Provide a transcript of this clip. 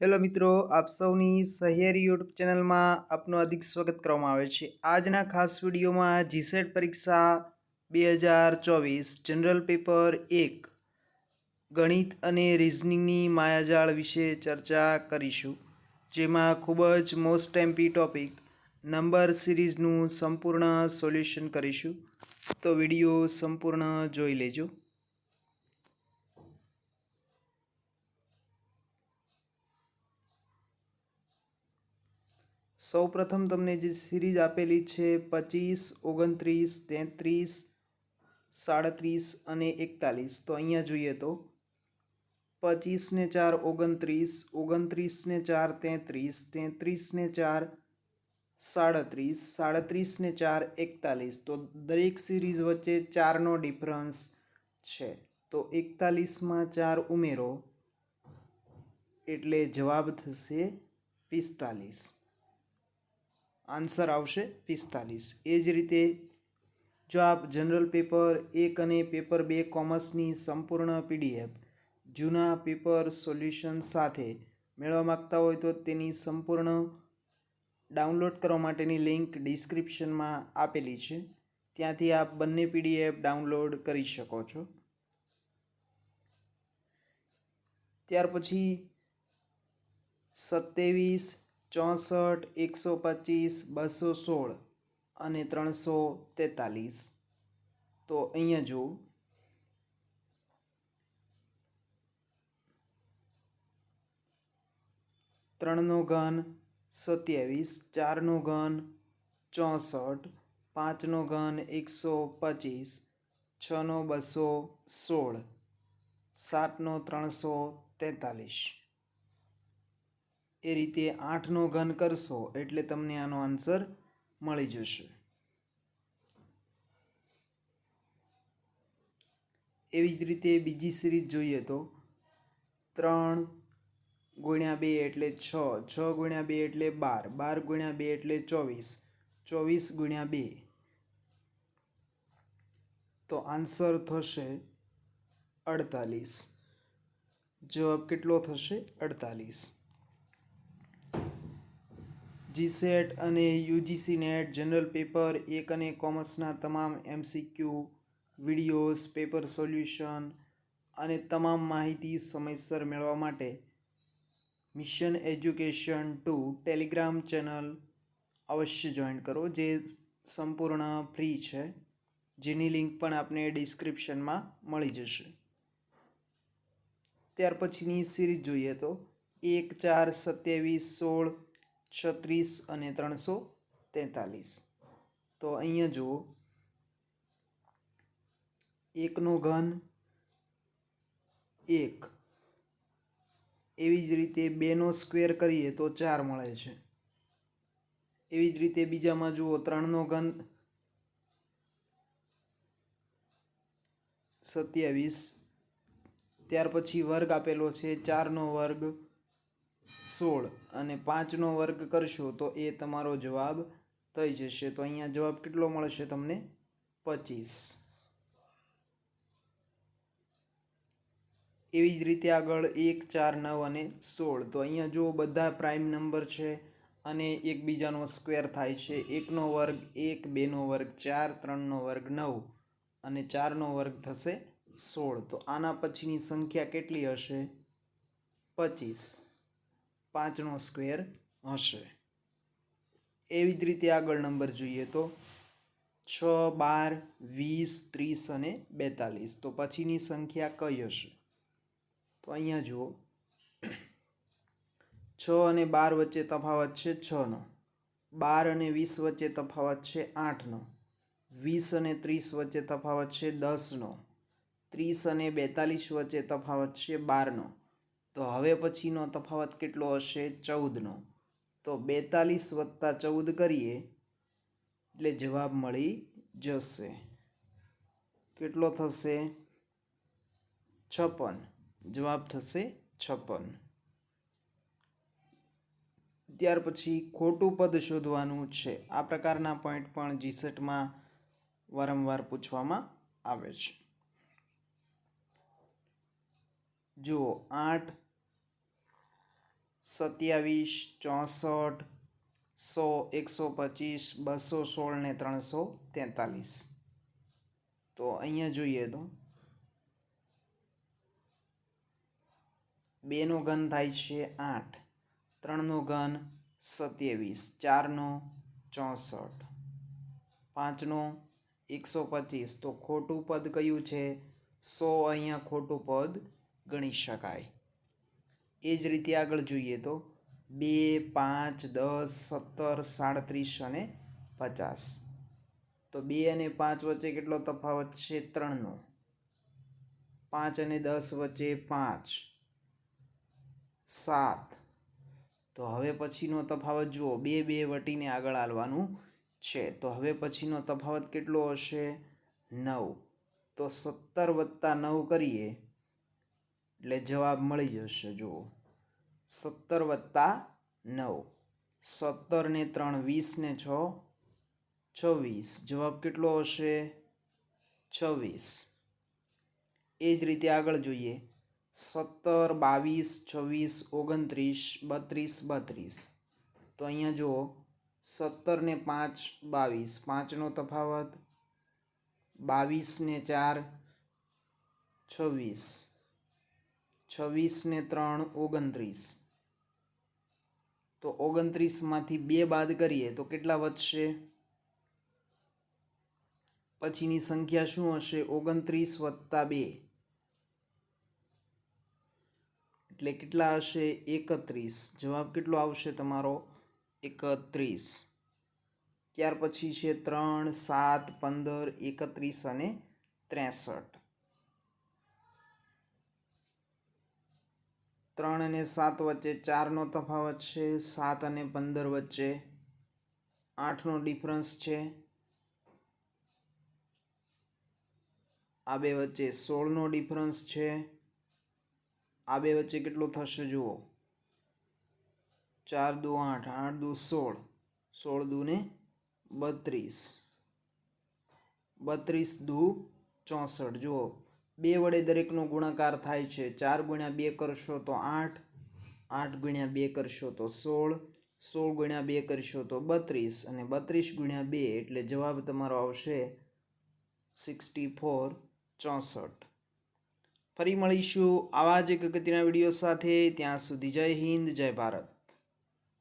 Hello મિત્રો, આપ સૌની સહિયરી યુટ્યુબ ચેનલમાં આપનું અધિક સ્વાગત કરવામાં આવે છે. આજના ખાસ વિડીયોમાં જીસેટ પરીક્ષા બે હજાર ચોવીસ, જનરલ પેપર એક, ગણિત અને રિઝનિંગની માયાજાળ વિશે ચર્ચા કરીશું. જેમાં ખૂબ જ મોસ્ટ એમ્પી ટોપિક, નંબર સિરીઝનું સંપૂર્ણ સોલ્યુશન કરીશું. તો વીડિયો સંપૂર્ણ જોઈ લેજો. સૌ પ્રથમ તમને જે સિરીઝ આપેલી છે પચીસ, ઓગણત્રીસ, તેત્રીસ, સાડત્રીસ અને એકતાલીસ. તો અહીંયા જોઈએ તો પચીસને ચાર, ઓગણત્રીસ ઓગણત્રીસને ચાર, તેત્રીસ તેત્રીસને ચાર, સાડત્રીસ સાડત્રીસને ચાર, એકતાલીસ. તો દરેક સિરીઝ વચ્ચે ચારનો ડિફરન્સ છે. તો એકતાલીસમાં ચાર ઉમેરો એટલે જવાબ થશે પિસ્તાલીસ. આન્સર આવશે પિસ્તાલીસ. એ જ રીતે જો આપ જનરલ પેપર એક અને પેપર બે કોમર્સની સંપૂર્ણ પીડીએફ જૂના પેપર સોલ્યુશન સાથે મેળવવા માગતા હોય તો તેની સંપૂર્ણ ડાઉનલોડ કરવા માટેની લિંક ડિસ્ક્રિપ્શનમાં આપેલી છે. ત્યાંથી આપ બંને પીડીએફ ડાઉનલોડ કરી શકો છો. ત્યાર પછી સત્યાવીસ ચોસઠ, એકસો પચીસ, બસો સોળ અને ત્રણસો તેતાલીસ. તો અહીંયા જુઓ. ત્રણનો ઘન સત્યાવીસ, ચારનો ઘન ચોસઠ, પાંચનો ઘન એકસો પચીસ, છનો બસો સોળ, સાતનો ત્રણસો તેતાલીસ. એ રીતે આઠનો ઘન કરશો એટલે તમને આનો આન્સર મળી જશે. એવી જ રીતે બીજી સિરીઝ જોઈએ તો ત્રણ ગુણ્યા બે એટલે છ છ ગુણ્યા બે એટલે બાર બાર ગુણ્યા બે એટલે ચોવીસ ચોવીસ ગુણ્યા બે. તો આન્સર થશે અડતાલીસ. જવાબ કેટલો થશે? અડતાલીસ. જીસેટ અને યુજીસી નેટ જનરલ પેપર એક અને કોમર્સના તમામ એમસીક્યુ વિડીયોઝ પેપર સોલ્યુશન અને તમામ માહિતી સમયસર મેળવવા માટે Mission Education two Telegram channel અવશ્ય જોઈન કરો, જે સંપૂર્ણ ફ્રી છે. જેની લિંક પણ આપને ડિસ્ક્રિપ્શનમાં મળી જશે. ત્યાર પછીની સિરીઝ જોઈએ તો, એક ચાર સત્યાવીસ સોળ છત્રીસ અને ત્રણસો તેતાલીસ. તો અહીંયા જુઓ. એકનો ઘન એક. એવી જ રીતે બેનો સ્ક્વેર કરીએ તો ચાર મળે છે. એવી જ રીતે બીજામાં જુઓ, ત્રણનો ઘન સત્યાવીસ. ત્યાર પછી વર્ગ આપેલો છે, ચારનો વર્ગ સોળ અને પાંચનો વર્ગ કરશો તો એ તમારો જવાબ થઈ જશે. તો અહીંયા જવાબ કેટલો મળશે તમને? પચીસ. એવી જ રીતે આગળ એક, ચાર, નવ અને સોળ. તો અહીંયા જો બધા પ્રાઇમ નંબર છે અને એકબીજાનો સ્ક્વેર થાય છે. એકનો વર્ગ એક, બેનો વર્ગ ચાર, ત્રણનો વર્ગ નવ અને ચારનો વર્ગ થશે સોળ. તો આના પછીની સંખ્યા કેટલી હશે? પચીસ. પાંચનો સ્ક્વેર હશે. એવી જ રીતે આગળ નંબર જોઈએ તો. છ, બાર, વીસ, ત્રીસ અને બેતાલીસ. તો પછીની સંખ્યા કઈ હશે? તો અહીંયા જુઓ. છ અને બાર વચ્ચે તફાવત છે છનો. બાર અને વીસ વચ્ચે તફાવત છે આઠનો. વીસ અને ત્રીસ વચ્ચે તફાવત છે દસનો. ત્રીસ અને બેતાલીસ વચ્ચે તફાવત છે બારનો. તો હવે પછીનો તફાવત કેટલો હશે? ચૌદનો. તો બેતાલીસ વત્તા ચૌદ કરીએ, એટલે જવાબ મળી જશે. કેટલો થશે? છપ્પન. જવાબ થશે છપ્પન. ત્યાર પછી ખોટું પદ શોધવાનું છે. આ પ્રકારના પોઈન્ટ પણ જીસેટમાં વારંવાર પૂછવામાં આવે છે. જુઓ, આઠ સત્યાવીસ, ચોસઠ, સો, એકસો પચીસ, બસો સોળ ને ત્રણસો તેતાલીસ. તો અહીંયા જોઈએ તો બેનો ઘન થાય છે આઠ. ત્રણનો ઘન સત્યાવીસ ચારનો ચોસઠ. પાંચનો એકસો પચીસ. તો ખોટું પદ કયું છે? સો અહીંયા ખોટું પદ ગણી શકાય. એ જ રીતે આગળ જોઈએ તો બે, પાંચ, દસ, સત્તર, સાડત્રીસ અને પચાસ. તો બે અને પાંચ વચ્ચે કેટલો તફાવત છે? ત્રણનો. પાંચ અને દસ વચ્ચે પાંચ. સાત. તો હવે પછીનો તફાવત જુઓ. બે બે વટીને આગળ હાલવાનું છે. તો હવે પછીનો તફાવત કેટલો હશે? નવ. તો સત્તર વત્તા નવ કરીએ. એટલે જવાબ મળી જશે, જુઓ. સત્તર વત્તા નવ. સત્તર ને ત્રણ વીસ ને છ. છવ્વીસ. જવાબ કેટલો હશે? છવ્વીસ. એ જ રીતે આગળ જોઈએ. સત્તર, બાવીસ, છવ્વીસ, ઓગણત્રીસ, બત્રીસ બત્રીસ. તો અહીંયા જુઓ. સત્તર ને પાંચ, બાવીસ. પાંચનો તફાવત? બાવીસ ને ચાર, છવ્વીસ. છવ્વીસ ને ત્રણ ઓગણત્રીસ. તો ઓગણત્રીસમાંથી બે બાદ કરીએ તો કેટલા વધશે? પછીની સંખ્યા શું હશે? ઓગણત્રીસ વત્તા બે. એટલે કેટલા હશે? એકત્રીસ. જવાબ કેટલો આવશે તમારો? એકત્રીસ. ત્યાર પછી છે ત્રણ, સાત, પંદર, એકત્રીસ અને ત્રેસઠ. ત્રણ અને સાત વચ્ચે ચારનો તફાવત છે, સાત અને પંદર વચ્ચે આઠનો ડિફરન્સ છે. આ બે વચ્ચે સોળનો ડિફરન્સ છે. આ બે વચ્ચે કેટલો થશે જુઓ. ચાર દુ આઠ આઠ દુ સોળ સોળ દુ ને બત્રીસ. બત્રીસ દુ ચોસઠ, જુઓ. બે વડે દરેકનો ગુણાકાર થાય છે. ચાર ગુણ્યા બે કરશો તો આઠ આઠ ગુણ્યા બે કરશો તો સોળ સોળ ગુણ્યા બે કરશો તો બત્રીસ અને બત્રીસ ગુણ્યા બે એટલે જવાબ તમારો આવશે સિક્સટી ફોર ચોસઠ. ફરી મળીશું આવા જ એક અગત્યના વીડિયો સાથે. ત્યાં સુધી જય હિન્દ, જય ભારત.